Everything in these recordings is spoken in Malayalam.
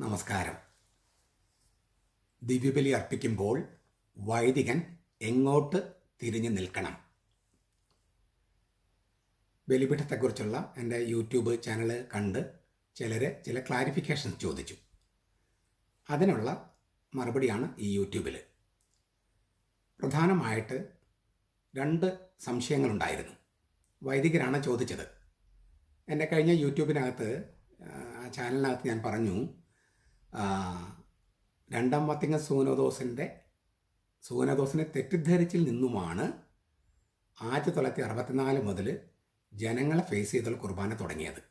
നമസ്കാരം. ദിവ്യബലി അർപ്പിക്കുമ്പോൾ വൈദികൻ എങ്ങോട്ട് തിരിഞ്ഞു നിൽക്കണം? ബലിപീഠത്തെക്കുറിച്ചുള്ള എന്റെ യൂട്യൂബ് ചാനൽ കണ്ട് ചിലർ ചില ക്ലാരിഫിക്കേഷൻസ് ചോദിച്ചു. അതിനുള്ള മറുപടിയാണ് ഈ യൂട്യൂബിൽ പ്രധാനമായിട്ട് രണ്ട് സംശയങ്ങളുണ്ടായിരുന്നു. വൈദികരാണ് ചോദിച്ചത്. എന്റെ കഴിഞ്ഞ യൂട്യൂബിനകത്ത് ആ ചാനലിനകത്ത് ഞാൻ പറഞ്ഞു രണ്ടാം വത്തിങ്ങ സൂനോദോസിന്റെ സൂനദോസിനെ തെറ്റിദ്ധരിച്ചിൽ നിന്നുമാണ് ആയിരത്തി തൊള്ളായിരത്തി അറുപത്തിനാല് മുതൽ ജനങ്ങളെ ഫേസ് ചെയ്തുള്ള കുർബാന തുടങ്ങിയത്.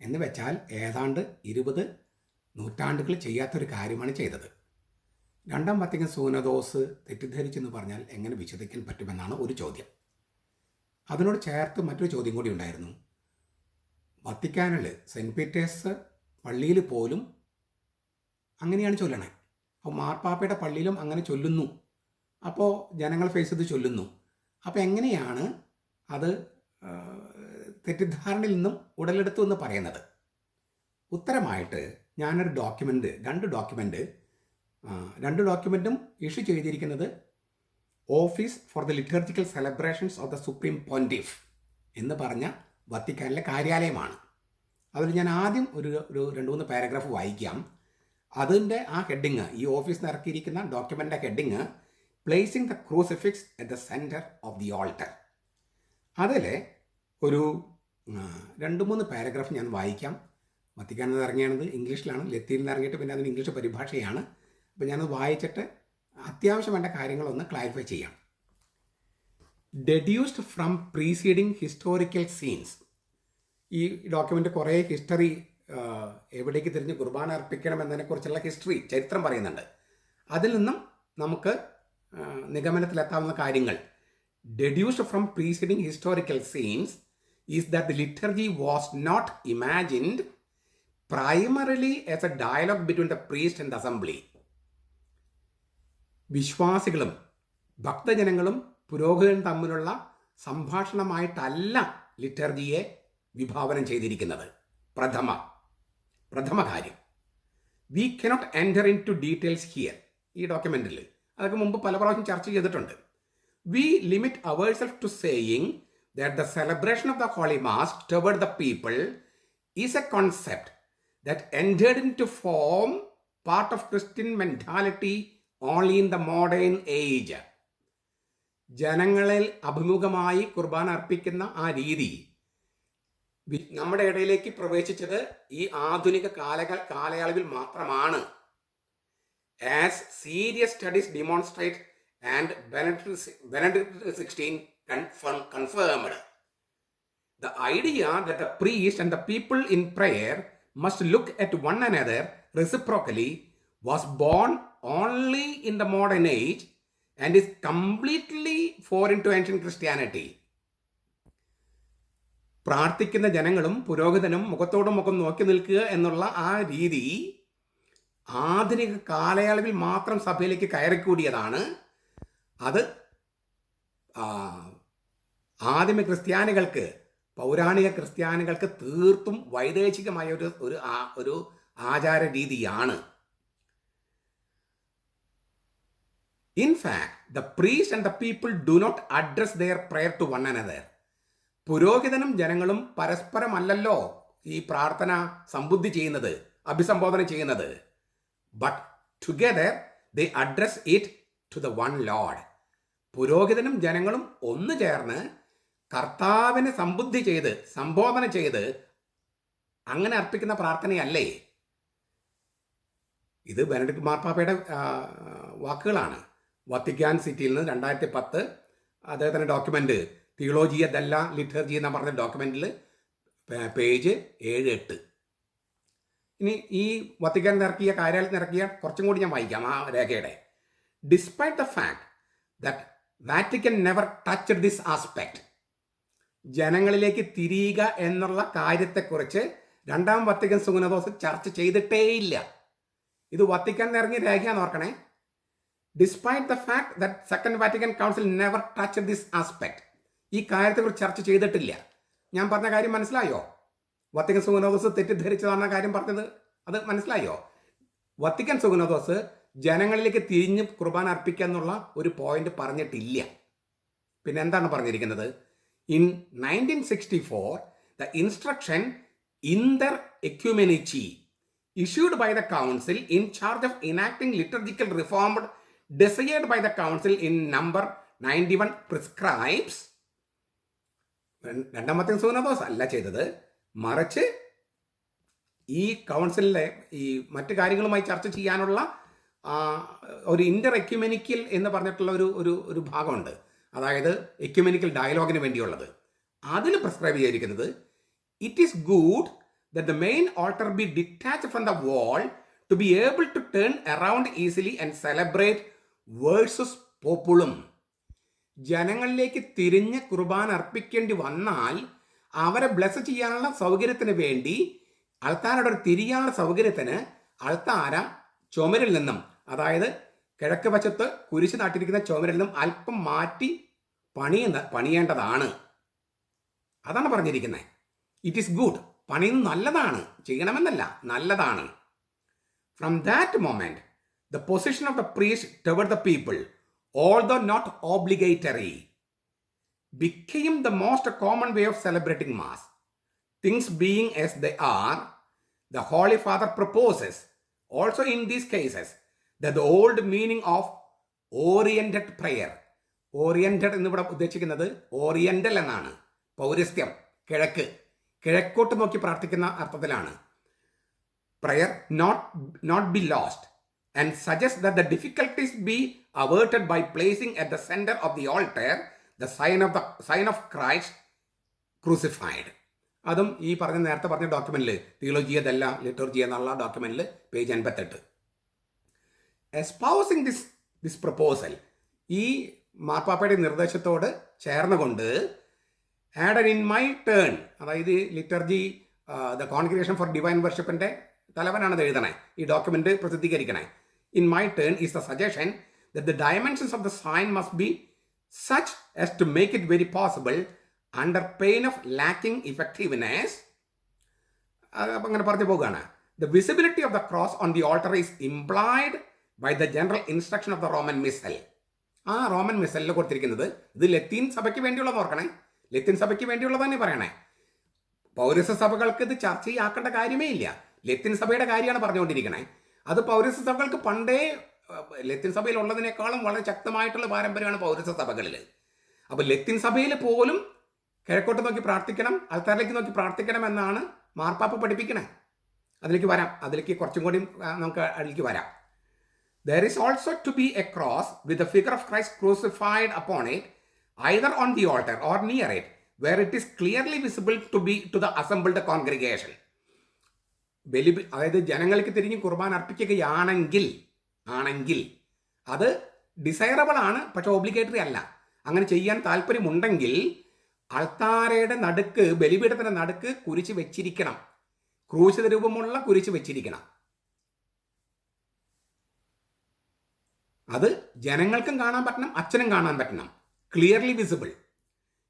എന്ന് വെച്ചാൽ ഏതാണ്ട് ഇരുപത് നൂറ്റാണ്ടുകൾ ചെയ്യാത്തൊരു കാര്യമാണ് ചെയ്തത്. രണ്ടാം വത്തിങ്ങ സൂനദോസ് തെറ്റിദ്ധരിച്ചെന്ന് പറഞ്ഞാൽ എങ്ങനെ വിശദിക്കാൻ പറ്റുമെന്നാണ് ഒരു ചോദ്യം. അതിനോട് ചേർത്ത് മറ്റൊരു ചോദ്യം കൂടി ഉണ്ടായിരുന്നു. വത്തിക്കാനിൽ സെന്റ് പീറ്റേഴ്സ് പള്ളിയിൽ പോലും അങ്ങനെയാണ് ചൊല്ലണേ. അപ്പോൾ മാർപ്പാപ്പയുടെ പള്ളിയിലും അങ്ങനെ ചൊല്ലുന്നു. അപ്പോൾ ജനങ്ങൾ ഫേസ് ചെയ്ത് ചൊല്ലുന്നു. അപ്പോൾ എങ്ങനെയാണ് അത് തെറ്റിദ്ധാരണയിൽ നിന്നും ഉടലെടുത്തു എന്ന് പറയുന്നത്? ഉത്തരമായിട്ട് ഞാനൊരു ഡോക്യുമെന്റ് രണ്ട് ഡോക്യുമെന്റ് രണ്ട് ഡോക്യുമെന്റും ഇഷ്യൂ ചെയ്തിരിക്കുന്നത് office for the liturgical celebrations of the supreme pontiff എന്ന് പറഞ്ഞ വത്തിക്കാനിലെ കാര്യാലയമാണ്. അതിൽ ഞാൻ ആദ്യം ഒരു ഒരു രണ്ട് മൂന്ന് പാരഗ്രാഫ് വായിക്കാം. അതിന്റെ ആ ഹെഡിങ് ഈ ഓഫീസിൽ ഇറക്കിയിരിക്കുന്ന document heading placing the crucifix at the centre of the altar അതിൽ ഒരു രണ്ട് മൂന്ന് പാരഗ്രാഫ് ഞാൻ വായിക്കാം. വത്തിക്കാനിൽ ഇറങ്ങിയാണത് ഇംഗ്ലീഷിലാണ് ലത്തീനിൽ നിന്ന് ഇറങ്ങിയിട്ട് പിന്നെ അതിന് ഇംഗ്ലീഷ് പരിഭാഷയാണ്. അപ്പോൾ ഞാനത് വായിച്ചിട്ട് അത്യാവശ്യം വേണ്ട കാര്യങ്ങളൊന്ന് ക്ലാരിഫൈ ചെയ്യാം. Deduced from preceding historical scenes ഈ ഡോക്യുമെന്റ് കുറേ ഹിസ്റ്ററി എവിടേക്ക് തിരിഞ്ഞ് കുർബാന അർപ്പിക്കണം എന്നതിനെക്കുറിച്ചുള്ള ഹിസ്റ്ററി ചരിത്രം പറയുന്നുണ്ട്. അതിൽ നിന്നും നമുക്ക് നിഗമനത്തിലെത്താവുന്ന കാര്യങ്ങൾ. Deduced from preceding historical scenes is that the liturgy was not imagined primarily as a dialogue between the priest and assembly വിശ്വാസികളും ഭക്തജനങ്ങളും പുരോഹിതനും തമ്മിലുള്ള സംഭാഷണമായിട്ടല്ല ലിറ്റർജിയെ വിഭാവനം ചെയ്തിരിക്കുന്നത്. പ്രഥമ പ്രഥമ കാര്യം we cannot enter into details here ഈ ഡോക്യുമെന്റിൽ അതൊക്കെ മുമ്പ് പല പ്രാവശ്യം ചർച്ച ചെയ്തിട്ടുണ്ട്. We limit ourselves to saying that the celebration of the holy mass toward the people is a concept that entered into form part of Christian mentality only in the modern age ജനങ്ങളിൽ അഭിമുഖമായി കുർബാന അർപ്പിക്കുന്ന ആ രീതി നമ്മുടെ ഇടയിലേക്ക് പ്രവേശിച്ചത് ഈ ആധുനിക കാലക കാലയളവിൽ മാത്രമാണ്. As serious studies demonstrate and confirmed the idea the priest and the people in prayer must look at one another reciprocally was born only in the modern age and is completely foreign to ancient Christianity പ്രാർത്ഥിക്കുന്ന ജനങ്ങളും പുരോഹിതനും മുഖത്തോട് മുഖം നോക്കി നിൽക്കുക എന്നുള്ള ആ രീതി ആധുനിക കാലയളവിൽ മാത്രം സഭയിലേക്ക് കയറിക്കൂടിയതാണ്. അത് ആദിമ ക്രിസ്ത്യാനികൾക്ക് പൗരാണിക ക്രിസ്ത്യാനികൾക്ക് തീർത്തും വൈദേശികമായ ഒരു ഒരു ഒരു ആചാര രീതിയാണ്. In fact the priest and the people do not address their prayer to one another പുരോഹിതനും ജനങ്ങളും പരസ്പരമല്ലല്ലോ ഈ പ്രാർത്ഥന സംബുദ്ധി ചെയ്യുന്നത് അഭിസംബോധന ചെയ്യുന്നത്. But together they address it to the one lord പുരോഹിതനും ജനങ്ങളും ഒന്നു ചേർന്ന് കർത്താവിനെ സംബുദ്ധി ചെയ്ത് സംബോധന ചെയ്ത് അങ്ങനെ അർപ്പിക്കുന്ന പ്രാർത്ഥനയല്ലേ? ഇത് ബെനഡിക്ട് മാർപ്പാപ്പയുടെ വാക്കുകളാണ്. വത്തിക്കാൻ സിറ്റിയിൽ നിന്ന് രണ്ടായിരത്തി പത്ത് അദ്ദേഹത്തിന്റെ ഡോക്യുമെന്റ് തിയോളജിയ അതല്ല ലിറ്റർജി എന്ന് പറഞ്ഞ ഡോക്യുമെന്റിൽ പേജ് ഏഴ് എട്ട് ഇനി ഈ വത്തിക്കാൻ നിറക്കിയ കാര്യാലയത്തിൽ ഇറക്കിയ കുറച്ചും കൂടി ഞാൻ വായിക്കാം ആ രേഖയുടെ. Despite the fact that Vatican never touch this aspect ജനങ്ങളിലേക്ക് തിരിയുക എന്നുള്ള കാര്യത്തെക്കുറിച്ച് രണ്ടാം വത്തിക്കൻ സുഗുണദോസ് ചർച്ച ചെയ്തിട്ടേയില്ല. ഇത് വത്തിക്കാൻ നിറങ്ങിയ രേഖയാന്ന് ഓർക്കണേ. Despite the fact that second Vatican council never touch this aspect ഈ കാര്യത്തെക്കുറിച്ച് ചർച്ച ചെയ്തിട്ടില്ല. ഞാൻ പറഞ്ഞ കാര്യം മനസ്സിലായോ? വത്തിക്കൻ സുഗനോദോസ് തെറ്റിദ്ധരിച്ചതാണ് കാര്യം പറഞ്ഞത് അത് മനസ്സിലായോ? വത്തിക്കൻ സുഗനോദോസ് ജനങ്ങളിലേക്ക് തിരിഞ്ഞ് കുർബാന അർപ്പിക്കുക എന്നുള്ള ഒരു പോയിന്റ് പറഞ്ഞിട്ടില്ല. പിന്നെ എന്താണ് പറഞ്ഞിരിക്കുന്നത്? In nineteen sixty four the instruction Inter എക്യുമെനിച്ചി issued by the council in charge of enacting liturgical reformed reform desired by the council in number 91 prescribes രണ്ടാമത്തെ സൂനദോസ് അല്ല ചെയ്തത്. മറിച്ച് ഈ കൗൺസിലിലെ ഈ മറ്റു കാര്യങ്ങളുമായി ചർച്ച ചെയ്യാനുള്ള ഒരു ഇന്റർ എക്യുമെനിക്കൽ എന്ന് പറഞ്ഞിട്ടുള്ള ഒരു ഒരു ഭാഗമുണ്ട്. അതായത് എക്യുമെനിക്കൽ ഡയലോഗിന് വേണ്ടിയുള്ളത്. അതിൽ പ്രിസ്ക്രൈബ് ചെയ്തിരിക്കുന്നത് it is good the main altar be detach from the wall to be able to turn around easily and celebrate versus പോപ്പുളും. ജനങ്ങളിലേക്ക് തിരിഞ്ഞ് കുർബാന അർപ്പിക്കേണ്ടി വന്നാൽ അവരെ ബ്ലസ് ചെയ്യാനുള്ള സൗകര്യത്തിന് വേണ്ടി അൾത്താരയുടെ ഒരു തിരിയാനുള്ള സൗകര്യത്തിന് അൾത്താര ചുമരിൽ നിന്നും അതായത് കിഴക്ക് വശത്ത് കുരിശ് നാട്ടിരിക്കുന്ന ചുമരിൽ നിന്നും അല്പം മാറ്റി പണിയുന്ന പണിയേണ്ടതാണ്. അതാണ് പറഞ്ഞിരിക്കുന്നത്. ഇറ്റ് ഈസ് ഗുഡ് പണിയുന്നത് നല്ലതാണ്. ചെയ്യണമെന്നല്ല നല്ലതാണ്. From that moment the position of the priest toward the people although not obligatory, became the most common way of celebrating Mass. Things being as they are, the Holy Father proposes, also in these cases, that the old meaning of oriented prayer, oriented എന്നിവിടെ ഉദ്ദേശിക്കുന്നത് ഓറിയന്റൽ എന്നാണ് പൗരസ്ത്യം കിഴക്ക് കിഴക്കോട്ട് നോക്കി പ്രാർത്ഥിക്കുന്ന അർത്ഥത്തിലാണ് not not be lost and suggest that the difficulties be averted by placing at the center of the altar the sign of the sign of Christ crucified. അതും ഈ പറഞ്ഞ നേരത്തെ പറഞ്ഞ ഡോക്യുമെന്റിൽ തിയോളജി അതല്ല ലിറ്റർജി എന്നുള്ള ഡോക്യുമെന്റിൽ പേജ് അൻപത്തെട്ട്. എസ്പൗസിങ് ദിസ് ദിസ് പ്രപ്പോസൽ ഈ മാർപ്പാപ്പയുടെ നിർദ്ദേശത്തോട് ചേർന്നുകൊണ്ട് ആഡ് ഇൻ മൈ ടേൺ അതായത് liturgy the congregation for divine വർഷിപ്പിന്റെ തലവനാണ് എഴുതണേ. ഈ document പ്രസിദ്ധീകരിക്കണേ. In my turn is the suggestion the the dimensions of the sign must be such as to make it very possible under pain of lacking effectiveness അങ്ങനെ പറഞ്ഞു പോകുകയാണ് the visibility of the cross on the altar is implied by the general instruction of the Roman missal ആ റോമൻ മിസലിൽ കൊടുത്തിരിക്കുന്നത് ഇത് ലത്തീൻ സഭയ്ക്ക് വേണ്ടിയുള്ളത് ഓർക്കണേ. ലത്തീൻ സഭയ്ക്ക് വേണ്ടിയുള്ളത് തന്നെ പറയണേ. പൗരസ സഭകൾക്ക് ഇത് ചർച്ചയാക്കേണ്ട കാര്യമേ ഇല്ല. ലത്തീൻ സഭയുടെ കാര്യമാണ് പറഞ്ഞുകൊണ്ടിരിക്കണേ. അത് പൗരസ സഭകൾക്ക് പണ്ടേ ലത്തീൻ സഭയിൽ ഉള്ളതിനേക്കാളും വളരെ ശക്തമായിട്ടുള്ള പാരമ്പര്യമാണ് പൗരസ സഭകളിൽ അപ്പോൾ ലത്തിൻ സഭയിൽ പോലും കിഴക്കോട്ട് നോക്കി പ്രാർത്ഥിക്കണം ആൾക്കാരിലേക്ക് നോക്കി പ്രാർത്ഥിക്കണം എന്നാണ് മാർപ്പാപ്പ പഠിപ്പിക്കണേ. അതിലേക്ക് വരാം. അതിലേക്ക് കുറച്ചും കൂടി നമുക്ക് അതിലേക്ക് വരാം. There is also to be a cross with the figure of Christ crucified upon it either on the altar or near it where it is clearly visible to be to the assembled congregation ബലി അതായത് ജനങ്ങൾക്ക് തിരിഞ്ഞ് കുർബാന അർപ്പിക്കുകയാണെങ്കിൽ ആണെങ്കിൽ അത് ഡിസൈറബിൾ ആണ് പക്ഷെ ഒബ്ലിഗേറ്ററി അല്ല. അങ്ങനെ ചെയ്യാൻ താല്പര്യമുണ്ടെങ്കിൽ അൾത്താരയുടെ നടുക്ക് ബലിപീഠത്തിന്റെ നടുക്ക് കുരിച്ച് വെച്ചിരിക്കണം. ക്രൂശിത രൂപമുള്ള കുരിച്ച് വെച്ചിരിക്കണം. അത് ജനങ്ങൾക്കും കാണാൻ പറ്റണം അച്ഛനും കാണാൻ പറ്റണം. Clearly visible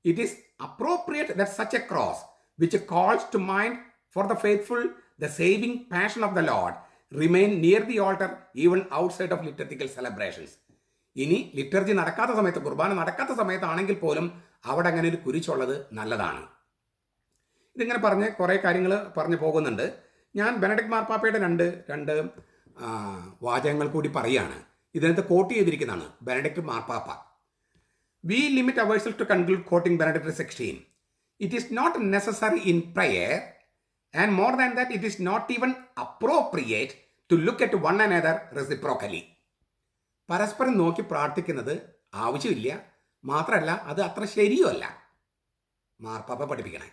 it is appropriate that such a cross which calls to mind for the faithful the saving passion of the lord remain near the altar even outside of liturgical celebrations ഇനി ലിറ്റർജി നടക്കാത്ത സമയത്ത് കുർബാന നടക്കാത്ത സമയത്താണെങ്കിൽ പോലും അവിടെ അങ്ങനെ ഒരു കുരിച്ചുള്ളത് നല്ലതാണ്. ഇതിങ്ങനെ പറഞ്ഞ് കുറേ കാര്യങ്ങൾ പറഞ്ഞു പോകുന്നുണ്ട്. ഞാൻ ബെനഡിക് മാർപ്പാപ്പയുടെ രണ്ട് രണ്ട് വാചകങ്ങൾ കൂടി പറയുകയാണ് ഇതിനകത്ത് കോട്ട് ചെയ്തിരിക്കുന്നതാണ് ബെനഡിക് മാർപ്പാപ്പ. We limit ourselves to conclude quoting Benedict sixteen it is not necessary in prayer and more than that it is not even appropriate to look at one other reciprocally പരസ്പരം നോക്കി പ്രാർത്ഥിക്കുന്നത് ആവശ്യമില്ല. മാത്രമല്ല അത് അത്ര ശരിയുമല്ല. മാർപ്പാപ്പ പഠിപ്പിക്കണേ.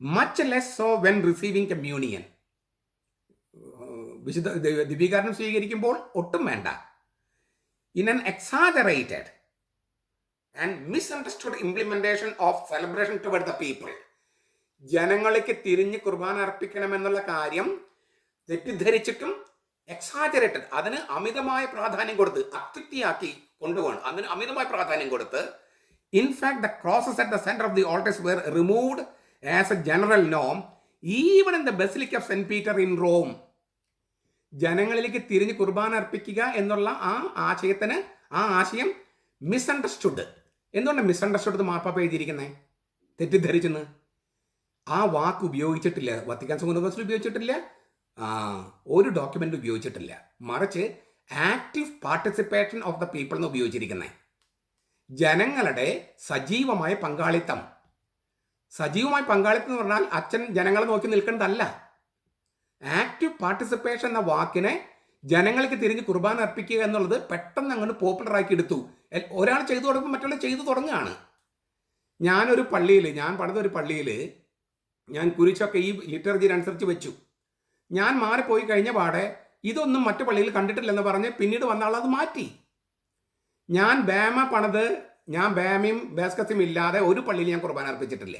Much less so when receiving communion വിശുദ്ധ ദൈവ- ദിവ്യീകരണം സ്വീകരിക്കുമ്പോൾ ഒട്ടും വേണ്ട. In an exaggerated and misunderstood implementation of celebration toward the people ജനങ്ങൾക്ക് തിരിഞ്ഞ് കുർബാന അർപ്പിക്കണമെന്നുള്ള കാര്യം തെറ്റിദ്ധരിച്ചിട്ടും എക്സാജറേറ്റഡ് അതിന് അമിതമായ പ്രാധാന്യം കൊടുത്ത് അത്യുക്തിയാക്കി കൊണ്ടുപോകണം. അതിന് അമിതമായ പ്രാധാന്യം കൊടുത്ത് in fact the crosses at the centre of the altars were removed as a general Noam even in the basilica of Saint Peter in Rome ജനങ്ങളിലേക്ക് തിരിഞ്ഞ് കുർബാന അർപ്പിക്കുക എന്നുള്ള ആ ആശയത്തിന് ആ ആശയം മിസ്അണ്ടർസ്റ്റുഡ് എന്തുകൊണ്ടാണ് മിസ്അണ്ടർസ്റ്റുഡ് മാർപ്പാപ്പ എഴുതിയിരിക്കുന്നത് തെറ്റിദ്ധരിച്ചെന്ന്. ആ വാക്ക് ഉപയോഗിച്ചിട്ടില്ല. വത്തിക്കാൻ സുഗന്ധോസിൽ ഉപയോഗിച്ചിട്ടില്ല. ഒരു ഡോക്യുമെന്റ് ഉപയോഗിച്ചിട്ടില്ല. മറിച്ച് active participation of the people എന്ന് ഉപയോഗിച്ചിരിക്കുന്നത് ജനങ്ങളുടെ സജീവമായ പങ്കാളിത്തം. സജീവമായ പങ്കാളിത്തം എന്ന് പറഞ്ഞാൽ അച്ഛൻ ജനങ്ങളെ നോക്കി നിൽക്കേണ്ടതല്ല ആക്റ്റീവ് പാർട്ടിസിപ്പേഷൻ എന്ന വാക്കിനെ ജനങ്ങൾക്ക് തിരിഞ്ഞ് കുർബാന അർപ്പിക്കുക എന്നുള്ളത് പെട്ടെന്ന് അങ്ങോട്ട് പോപ്പുലറാക്കി എടുത്തു. ഒരാൾ ചെയ്തു തുടങ്ങുമ്പോൾ മറ്റുള്ള ചെയ്തു തുടങ്ങുകയാണ്. ഞാനൊരു പള്ളിയിൽ ഞാൻ പണിതൊരു പള്ളിയിൽ ഞാൻ കുരിശൊക്കെ ഈ ലിറ്റർജിനനുസരിച്ച് വെച്ചു. ഞാൻ മാറിപ്പോയി കഴിഞ്ഞ പാടെ ഇതൊന്നും മറ്റു പള്ളിയിൽ കണ്ടിട്ടില്ലെന്ന് പറഞ്ഞ് പിന്നീട് വന്ന ആളത് മാറ്റി. ഞാൻ ബേമ പണത് ഞാൻ ബേമയും ബേസ്കസും ഇല്ലാതെ ഒരു പള്ളിയിൽ ഞാൻ കുർബാന അർപ്പിച്ചിട്ടില്ല.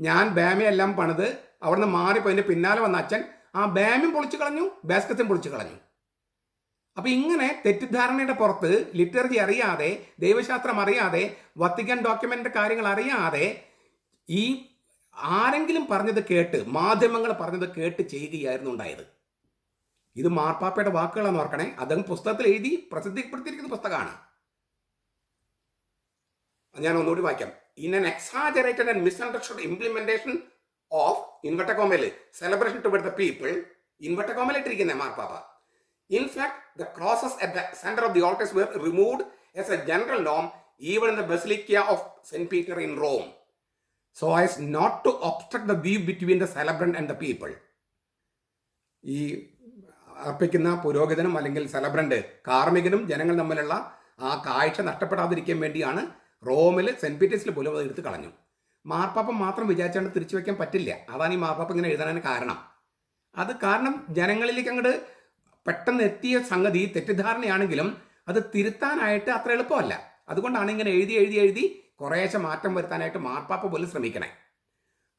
ഞാൻ ബേമയെല്ലാം പണിത് അവിടുന്ന് മാറിപ്പോയതിന്റെ പിന്നാലെ വന്ന അച്ഛൻ ആ ബേമയും പൊളിച്ചു കളഞ്ഞു ബേസ്കസും പൊളിച്ചു കളഞ്ഞു. അപ്പോൾ ഇങ്ങനെ തെറ്റിദ്ധാരണയുടെ പുറത്ത് ലിറ്റററി അറിയാതെ ദൈവശാസ്ത്രം അറിയാതെ വത്തിക്കാൻ ഡോക്യുമെന്റ് കാര്യങ്ങൾ അറിയാതെ ഈ ആരെങ്കിലും പറഞ്ഞത് കേട്ട് മാധ്യമങ്ങൾ പറഞ്ഞത് കേട്ട് ചെയ്യുകയായിരുന്നു ഉണ്ടായത്. ഇത് മാർപ്പാപ്പയുടെ വാക്കുകളാണ് ഓർക്കണേ. അദ്ദേഹം പുസ്തകത്തിൽ എഴുതി പ്രസിദ്ധപ്പെടുത്തിയിരിക്കുന്ന പുസ്തകമാണ്. ഞാൻ ഒന്നുകൂടി വായിക്കാം. In an exaggerated and misunderstood implementation of ഇൻവെർട്ടകോമയിൽ celebration to the people ഇൻവെർട്ടകോമയിൽ ഇട്ടിരിക്കുന്നത് മാർപ്പാപ്പ. In the crosses at the centre of the altars were were removed a general Noam norm even in the Basilica of Peter Peter in Rome, so not to obstruct the the between the celebrant and the people. ഈ അർപ്പിക്കുന്ന പുരോഹിതനും അല്ലെങ്കിൽ സെലബ്രന്റ് കാർമ്മികനും ജനങ്ങൾ തമ്മിലുള്ള ആ കാഴ്ച നഷ്ടപ്പെടാതിരിക്കാൻ വേണ്ടിയാണ് റോമിൽ സെന്റ് പീറ്റേഴ്സിൽ പോലും അത് എടുത്ത് കളഞ്ഞു. മാർപ്പാപ്പ മാത്രം വിചാരിച്ചാണ്ട് തിരിച്ചു വയ്ക്കാൻ പറ്റില്ല. അതാണ് ഈ മാർപ്പാപ്പ ഇങ്ങനെ എഴുതാൻ കാരണം. അത് കാരണം ജനങ്ങളിലേക്ക് അങ്ങോട്ട് പെട്ടെന്ന് എത്തിയ സംഗതി തെറ്റിദ്ധാരണയാണെങ്കിലും അത് തിരുത്താനായിട്ട് അത്ര എളുപ്പമല്ല. അതുകൊണ്ടാണ് ഇങ്ങനെ എഴുതി എഴുതി എഴുതി കുറേശ്ശെ മാറ്റം വരുത്താനായിട്ട് മാർപ്പാപ്പ പോലും ശ്രമിക്കണേ.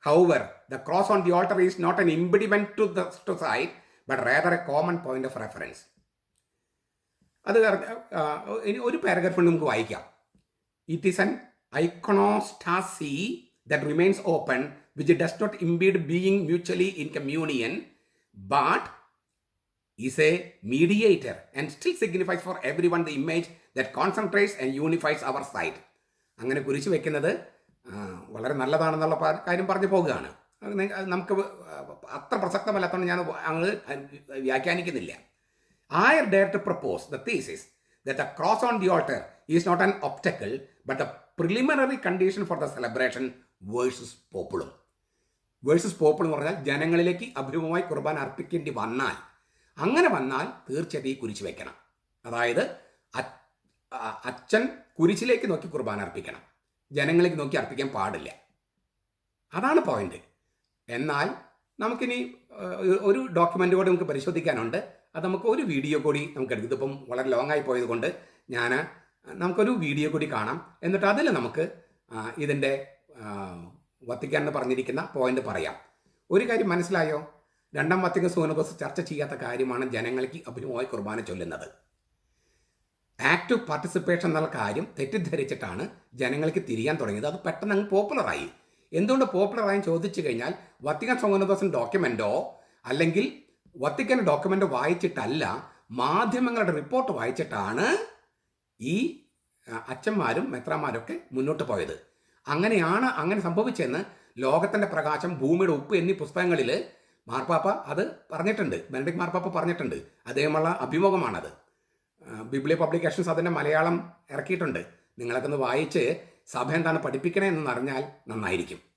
However the cross on the altar is not an impediment to the to side but rather a common point of reference അത് ഇനി ഒരു പാരഗ്രാഫ് നമുക്ക് വായിക്കാം. It is an iconostasis that remains open which does not impede being mutually in communion but is a mediator and still signifies for for one the image that concentrates and unifies our sight. അങ്ങനെ കുരിശ് വെക്കുന്നത് വളരെ നല്ലതാണെന്നുള്ള കാര്യം പറഞ്ഞു പോകുകയാണ്. നമുക്ക് അത്ര പ്രസക്തമല്ലാത്തതുകൊണ്ട് ഞാൻ അങ്ങ് വ്യാഖ്യാനിക്കുന്നില്ല. I dare to propose the thesis a cross on the altar is not an obstacle but a preliminary condition for the celebration versus പോപ്പിളും versus പോപ്പിൾ എന്ന് പറഞ്ഞാൽ ജനങ്ങളിലേക്ക് അഭിമുഖമായി കുർബാന അർപ്പിക്കേണ്ടി വന്നാൽ അങ്ങനെ വന്നാൽ തീർച്ചയായിട്ടും ഈ കുരിശ് വെക്കണം. അതായത് അച്ഛൻ കുരിശിലേക്ക് നോക്കി കുർബാന അർപ്പിക്കണം. ജനങ്ങളിലേക്ക് നോക്കി അർപ്പിക്കാൻ പാടില്ല. അതാണ് പോയിന്റ് എന്നാൽ നമുക്കിനി ഒരു ഡോക്യുമെന്റ് കൂടി നമുക്ക് പരിശോധിക്കാനുണ്ട്. അത് നമുക്ക് ഒരു വീഡിയോ കൂടി നമുക്ക് എടുക്കും. ഇതിപ്പം വളരെ ലോങ് ആയി പോയത് കൊണ്ട് ഞാൻ നമുക്കൊരു വീഡിയോ കൂടി കാണാം. എന്നിട്ട് അതിൽ നമുക്ക് ഇതിന്റെ വത്തിക്കാൻ എന്ന് പറഞ്ഞിരിക്കുന്ന പോയിന്റ് പറയാം. ഒരു കാര്യം മനസ്സിലായോ? രണ്ടാം വത്തിക്ക സൂനകോസ് ചർച്ച ചെയ്യാത്ത കാര്യമാണ് ജനങ്ങൾക്ക് അഭിമുഖമായി കുർബാന ചൊല്ലുന്നത്. ആക്റ്റീവ് പാർട്ടിസിപ്പേഷൻ എന്നുള്ള കാര്യം തെറ്റിദ്ധരിച്ചിട്ടാണ് ജനങ്ങൾക്ക് തിരിയാൻ തുടങ്ങിയത്. അത് പെട്ടെന്ന് അങ്ങ് പോപ്പുലറായി എന്തുകൊണ്ട് പോപ്പുലറായി ചോദിച്ചു കഴിഞ്ഞാൽ വത്തിക്കാൻ സോനദോസൻ ഡോക്യുമെന്റോ അല്ലെങ്കിൽ വത്തിക്കൻ ഡോക്യുമെന്റ് വായിച്ചിട്ടല്ല മാധ്യമങ്ങളുടെ റിപ്പോർട്ട് വായിച്ചിട്ടാണ് ഈ അച്ഛന്മാരും മെത്രാന്മാരൊക്കെ മുന്നോട്ട് പോയത്. അങ്ങനെയാണ് അങ്ങനെ സംഭവിച്ചെന്ന് ലോകത്തിന്റെ പ്രകാശം ഭൂമിയുടെ ഉപ്പ് എന്നീ പുസ്തകങ്ങളിൽ മാർപ്പാപ്പ അത് പറഞ്ഞിട്ടുണ്ട്. ബെനഡിക് മാർപ്പാപ്പ പറഞ്ഞിട്ടുണ്ട്. അദ്ദേഹമുള്ള അഭിമുഖമാണത്. ബിബ്ലി പബ്ലിക്കേഷൻസ് അതിന്റെ മലയാളം ഇറക്കിയിട്ടുണ്ട്. നിങ്ങളൊക്കെ ഒന്ന് വായിച്ച് സഭ എന്താണ് പഠിപ്പിക്കണേ എന്നറിഞ്ഞാൽ നന്നായിരിക്കും.